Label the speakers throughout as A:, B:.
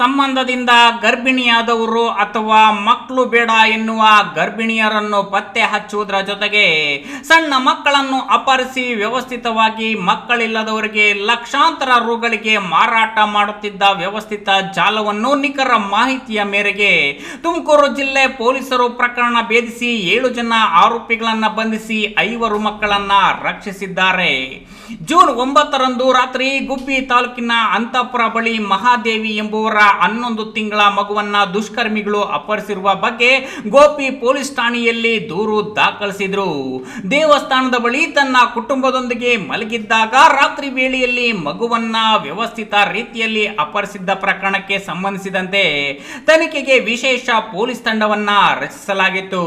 A: ಸಂಬಂಧದಿಂದ ಗರ್ಭಿಣಿಯಾದವರು ಅಥವಾ ಮಕ್ಕಳು ಬೇಡ ಎನ್ನುವ ಗರ್ಭಿಣಿಯರನ್ನು ಪತ್ತೆ ಹಚ್ಚುವುದರ ಜೊತೆಗೆ ಸಣ್ಣ ಮಕ್ಕಳನ್ನು ಅಪಹರಿಸಿ ವ್ಯವಸ್ಥಿತವಾಗಿ ಮಕ್ಕಳಿಲ್ಲದವರಿಗೆ ಲಕ್ಷಾಂತರ ರುಗಳಿಗೆ ಮಾರಾಟ ಮಾಡುತ್ತಿದ್ದ ವ್ಯವಸ್ಥಿತ ಜಾಲವನ್ನು ನಿಖರ ಮಾಹಿತಿಯ ಮೇರೆಗೆ ತುಮಕೂರು ಜಿಲ್ಲೆ ಪೊಲೀಸರು ಪ್ರಕರಣ ಭೇದಿಸಿ ಏಳು ಜನ ಆರೋಪಿಗಳನ್ನು ಬಂಧಿಸಿ ಐವರು ಮಕ್ಕಳನ್ನ ರಕ್ಷಿಸಿದ್ದಾರೆ. ಜೂನ್ ಒಂಬತ್ತರಂದು ರಾತ್ರಿ ಗುಬ್ಬಿ ತಾಲೂಕಿನ ಅಂತಪುರ ಬಳಿ ಮಹಾದೇವಿ ಎಂಬುವರ ಹನ್ನೊಂದು ತಿಂಗಳ ಮಗುವನ್ನ ದುಷ್ಕರ್ಮಿಗಳು ಅಪಹರಿಸಿರುವ ಬಗ್ಗೆ ಗೋಪಿ ಪೊಲೀಸ್ ಠಾಣೆಯಲ್ಲಿ ದೂರು ದಾಖಲಿಸಿದ್ರು. ದೇವಸ್ಥಾನದ ಬಳಿ ತನ್ನ ಕುಟುಂಬದೊಂದಿಗೆ ಮಲಗಿದ್ದಾಗ ರಾತ್ರಿ ವೇಳೆಯಲ್ಲಿ ಮಗುವನ್ನ ವ್ಯವಸ್ಥಿತ ರೀತಿಯಲ್ಲಿ ಅಪಹರಿಸಿದ್ದ ಪ್ರಕರಣಕ್ಕೆ ಸಂಬಂಧಿಸಿದಂತೆ ತನಿಖೆಗೆ ವಿಶೇಷ ಪೊಲೀಸ್ ತಂಡವನ್ನ ರಚಿಸಲಾಗಿತ್ತು.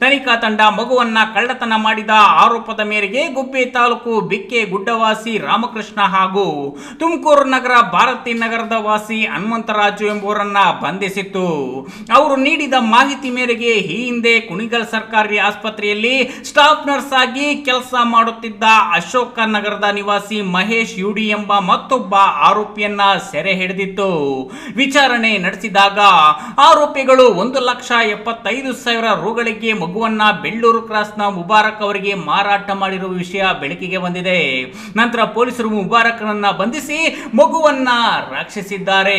A: ತನಿಖಾ ತಂಡ ಮಗುವನ್ನ ಕಳ್ಳತನ ಮಾಡಿದ ಆರೋಪದ ಮೇರೆಗೆ ಗುಬ್ಬಿ ತಾಲೂಕು ಬಿಕ್ಕೆ ಗುಡ್ಡವಾಸಿ ರಾಮಕೃಷ್ಣ ಹಾಗೂ ತುಮಕೂರು ನಗರ ಭಾರತಿ ನಗರದ ವಾಸಿ ಹನುಮಂತರಾಜು ಎಂಬುವರನ್ನ ಬಂಧಿಸಿತ್ತು. ಅವರು ನೀಡಿದ ಮಾಹಿತಿ ಮೇರೆಗೆ ಈ ಹಿಂದೆ ಕುಣಿಗಲ್ ಸರ್ಕಾರಿ ಆಸ್ಪತ್ರೆಯಲ್ಲಿ ಸ್ಟಾಫ್ ನರ್ಸ್ ಆಗಿ ಕೆಲಸ ಮಾಡುತ್ತಿದ್ದ ಅಶೋಕ ನಗರದ ನಿವಾಸಿ ಮಹೇಶ್ ಯುಡಿ ಎಂಬ ಮತ್ತೊಬ್ಬ ಆರೋಪಿಯನ್ನ ಸೆರೆ ಹಿಡಿದಿತ್ತು. ವಿಚಾರಣೆ ನಡೆಸಿದಾಗ ಆರೋಪಿಗಳು ಒಂದು ಲಕ್ಷ ಎಪ್ಪತ್ತೈದು ಸಾವಿರ ರುಗಳಿಗೆ ಮಗುವನ್ನ ಬೆಳ್ಳೂರು ಕ್ರಾಸ್ನ ಮುಬಾರಕ್ ಅವರಿಗೆ ಮಾರಾಟ ಮಾಡಿರುವ ವಿಷಯ ಬೆಳಕಿಗೆ ಬಂದಿದೆ. ನಂತರ ಪೊಲೀಸರು ಮುಬಾರಕ್ನನ್ನ ಬಂಧಿಸಿ ಮಗುವನ್ನ ರಕ್ಷಿಸಿದ್ದಾರೆ.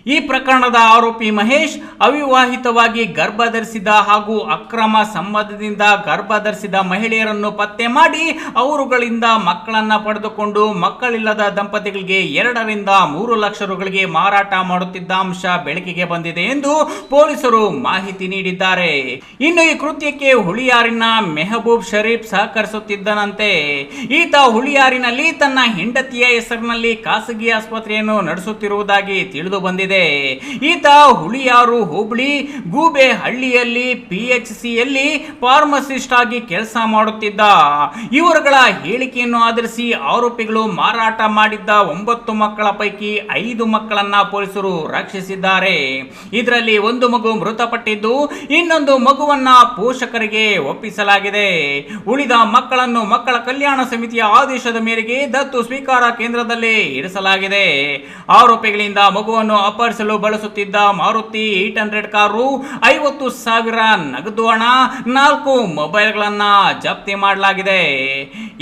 A: ಈ ಪ್ರಕರಣದ ಆರೋಪಿ ಮಹೇಶ್ ಅವಿವಾಹಿತವಾಗಿ ಗರ್ಭ ಧರಿಸಿದ ಹಾಗೂ ಅಕ್ರಮ ಸಂಬಂಧದಿಂದ ಗರ್ಭ ಧರಿಸಿದ ಮಹಿಳೆಯರನ್ನು ಪತ್ತೆ ಮಾಡಿ ಅವರುಗಳಿಂದ ಮಕ್ಕಳನ್ನ ಪಡೆದುಕೊಂಡು ಮಕ್ಕಳಿಲ್ಲದ ದಂಪತಿಗಳಿಗೆ ಎರಡರಿಂದ ಮೂರು ಲಕ್ಷ ರುಗಳಿಗೆ ಮಾರಾಟ ಮಾಡುತ್ತಿದ್ದ ಅಂಶ ಬೆಳಕಿಗೆ ಬಂದಿದೆ ಎಂದು ಪೊಲೀಸರು ಮಾಹಿತಿ ನೀಡಿದ್ದಾರೆ. ಇನ್ನು ಈ ಕೃತ್ಯಕ್ಕೆ ಹುಳಿಯಾರಿನ ಮೆಹಬೂಬ್ ಶರೀಫ್ ಸಹಕರಿಸುತ್ತಿದ್ದನಂತೆ. ಈತ ಹುಳಿಯಾರಿನಲ್ಲಿ ತನ್ನ ಹೆಂಡತಿಯ ಹೆಸರಿನಲ್ಲಿ ಖಾಸಗಿ ಆಸ್ಪತ್ರೆಯನ್ನು ನಡೆಸುತ್ತಿರುವುದಾಗಿ ತಿಳಿದು ಬಂದಿದೆ. ಈತ ಹುಳಿಯಾರು ಹೋಬಳಿ ಗೂಬೆ ಹಳ್ಳಿಯಲ್ಲಿ ಪಿ ಎಚ್ ಸಿಯಲ್ಲಿ ಫಾರ್ಮಸಿಸ್ಟ್ ಆಗಿ ಕೆಲಸ ಮಾಡುತ್ತಿದ್ದ. ಇವರುಗಳ ಹೇಳಿಕೆಯನ್ನು ಆಧರಿಸಿ ಆರೋಪಿಗಳು ಮಾರಾಟ ಮಾಡಿದ್ದ ಒಂಬತ್ತು ಮಕ್ಕಳ ಪೈಕಿ ಐದು ಮಕ್ಕಳನ್ನ ಪೊಲೀಸರು ರಕ್ಷಿಸಿದ್ದಾರೆ. ಇದರಲ್ಲಿ ಒಂದು ಮಗು ಮೃತಪಟ್ಟಿದ್ದು, ಇನ್ನೊಂದು ಮಗುವನ್ನ ಪೋಷಕರಿಗೆ ಒಪ್ಪಿಸಲಾಗಿದೆ. ಉಳಿದ ಮಕ್ಕಳನ್ನು ಮಕ್ಕಳ ಕಲ್ಯಾಣ ಸಮಿತಿಯ ಆದೇಶದ ಮೇರೆಗೆ ದತ್ತು ಸ್ವೀಕಾರ ಕೇಂದ್ರದಲ್ಲಿ ಇರಿಸಲಾಗಿದೆ. ಆರೋಪಿಗಳಿಂದ ಮಗುವನ್ನು ಅಪಹರಿಸಲು ಬಳಸುತ್ತಿದ್ದ ಮಾರುತಿ ಏಟ್ ಹಂಡ್ರೆಡ್ ಕಾರು ಐವತ್ತು ಸಾವಿರ ನಗದು ಹಣ, ನಾಲ್ಕು ಮೊಬೈಲ್ಗಳನ್ನ ಜಪ್ತಿ ಮಾಡಲಾಗಿದೆ.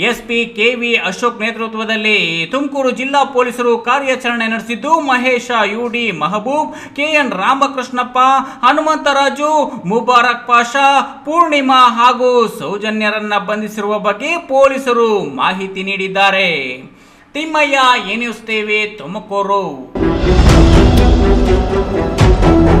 A: ಎಸ್ಪಿ ಕೆವಿ ಅಶೋಕ್ ನೇತೃತ್ವದಲ್ಲಿ ತುಮಕೂರು ಜಿಲ್ಲಾ ಪೊಲೀಸರು ಕಾರ್ಯಾಚರಣೆ ನಡೆಸಿದ್ದು ಮಹೇಶ, ಯುಡಿ ಮಹಬೂಬ್, ಕೆಎನ್ ರಾಮಕೃಷ್ಣಪ್ಪ, ಹನುಮಂತರಾಜು, ಮುಬಾರಕ್ ಪಾಷಾ, ಪೂರ್ಣಿಮಾ ಹಾಗೂ ಸೌಜನ್ಯರನ್ನ ಬಂಧಿಸಿರುವ ಬಗ್ಗೆ ಪೊಲೀಸರು ಮಾಹಿತಿ ನೀಡಿದ್ದಾರೆ. Thimmaiah TV Tumakuru. Thank you.